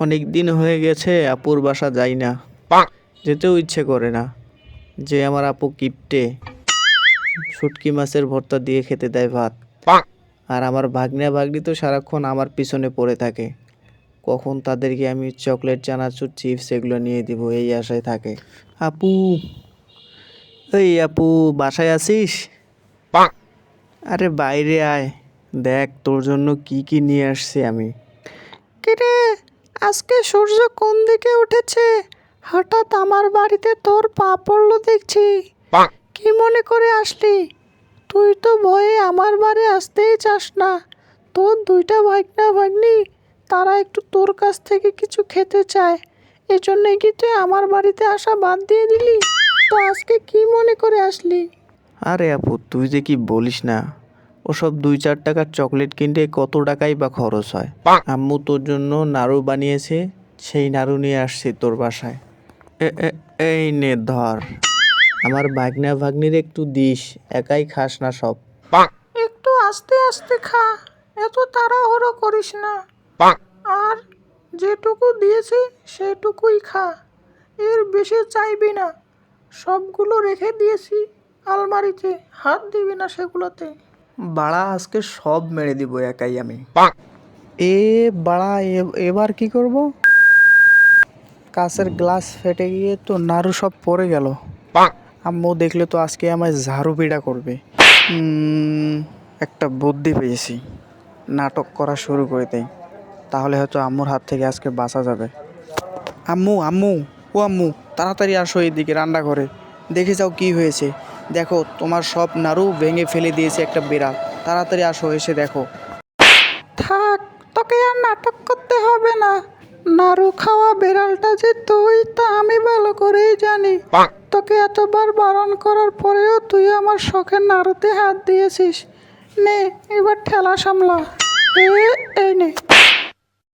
অনেক দিন হয়ে গেছে আপুর বাসা যাই না। যেতেও ইচ্ছে করে না। যে আমার আপু কিপটে শুটকি মাছের ভর্তা দিয়ে খেতে দেয় ভাত। আর আমার ভাগ্নে ভাগ্নি তো সারাক্ষণ আমার পিছনে পড়ে থাকে। কখন তাদেরকে আমি চকলেট চানাচুর চিপস এগুলো নিয়ে দিব এই আশায় থাকে। আপু এই আপু বাসায় আছিস? আরে বাইরে আয় দেখ তোর জন্য কি কি নিয়ে আসছি আমি। কিরে আজকে সূর্য কোন দিকে উঠেছে? হঠাৎ আমার বাড়িতে তোর পা পড়ল দেখছি। কি মনে করে আসলি? তুই তো ভয়ে আমার বাড়ি আসতেই চাস না। তোর দুইটা ভাগনা ভাগ্নি তারা একটু তোর কাছ থেকে কিছু খেতে চায়। এই জন্যই কি তুই আমার বাড়িতে আসা বাদ দিয়ে দিলি? তো আজকে কি মনে করে আসলি? আরে আপু তুই যে কি বলিস না। ওসব দুই চার টাকার চকলেট কিনতে কত টাকাই বা খরচ হয়? আম্মু তোর জন্য নাড়ু বানিয়েছে সেই নাড়ু নিয়ে আসছি তোর বাসায়। এই নে ধর। আমার ভাগ্না ভাগ্নির একটু দিস একাই খাস না সব। একটু আস্তে আস্তে খা এত তাড়াহুড়ো করিস না। আর যেটুকু দিয়েছি সেটুকুই খা এর বেশি চাইবি না। সবগুলো রেখে দিয়েছি আলমারিতে হাত দিবি না সেগুলোতে। বাড়া আজকে সব মেরে দিব একাই আমি। এ বাড়া এবার কি করব? কাছের গ্লাস ফেটে গিয়ে তো নাড়ু সব পড়ে গেল। আম্মু দেখলে তো আজকে আমায় ঝাড়ু পিড়া করবে। একটা বুদ্ধি পেয়েছি। নাটক করা শুরু করে দেই। তাহলে হয়তো আম্মুর হাত থেকে আজকে বাঁচা যাবে। আম্মু আম্মু ও আম্মু তাড়াতাড়ি আসো এইদিকে রান্না করে দেখে যাও কি হয়েছে। দেখো তোমার সব নাড়ু ভেঙে ফেলে দিয়েছে একটা বিড়াল তাড়াতাড়ি আসো এসে দেখো। থাক তোকে আর নাটক করতে হবে না। নাড়ু খাওয়া বিড়ালটা যে তুই তা আমি ভালো করেই জানি। তোকে এতবার বারণ করার পরেও তুই আমার শখের নাড়ুতে হাত দিয়েছিস। নে এবার ঠেলা সামলা। এই নে।